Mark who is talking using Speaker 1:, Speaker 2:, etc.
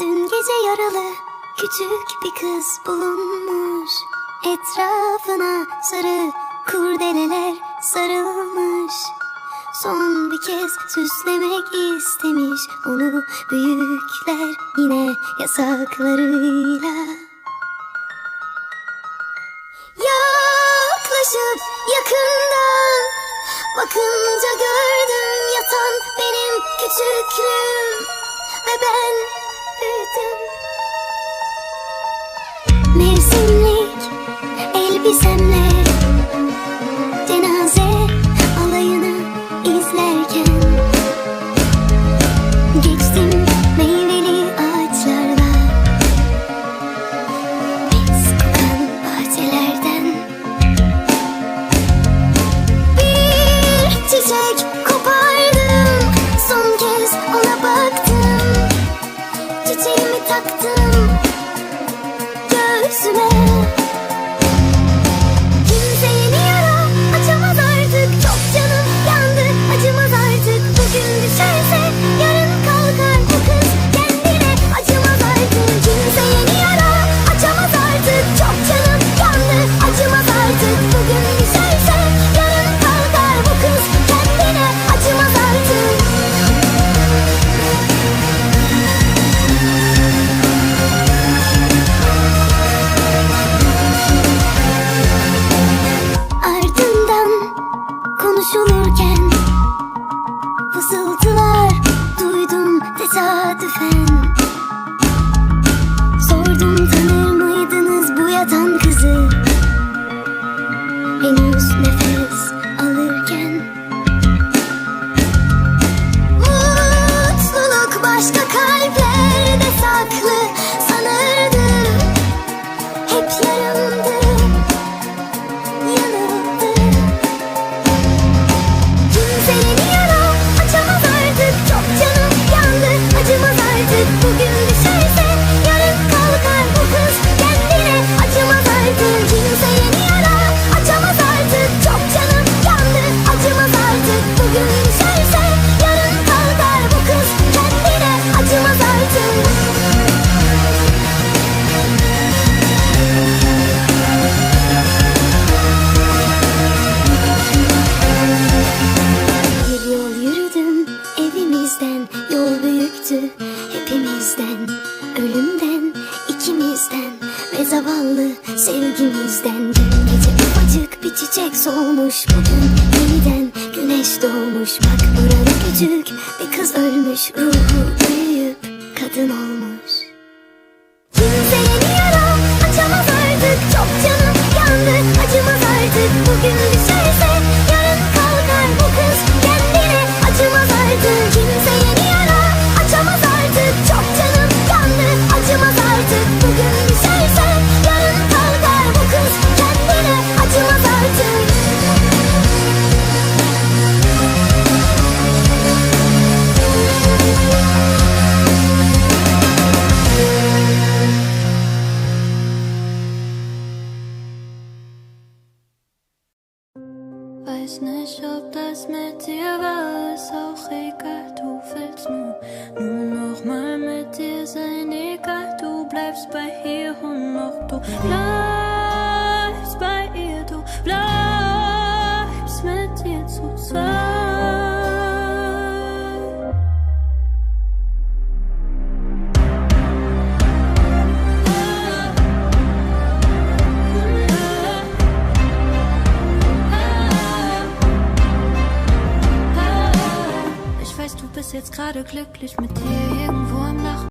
Speaker 1: Dün gece yaralı küçük bir kız bulunmuş. Etrafına sarı kurdeleler sarılmış. Son bir kez süslemek istemiş onu büyükler yine yasaklarıyla. Yaklaşıp yakından bakınca gördüm yatan benim küçüklüğüm ve ben Mevsimlik elbisemle it forgive sevgimizden Dün gece ufacık bir çiçek solmuş Bugün. Yeniden güneş doğmuş. Bak burada küçük bir kız ölmüş. Ruhu büyüyüp kadın olmuş
Speaker 2: Weiß nicht, ob das mit dir war, ist auch egal, du willst nur, nur noch mal mit dir sein, egal, du bleibst bei ihr und noch du bleibst jetzt gerade glücklich mit dir irgendwo im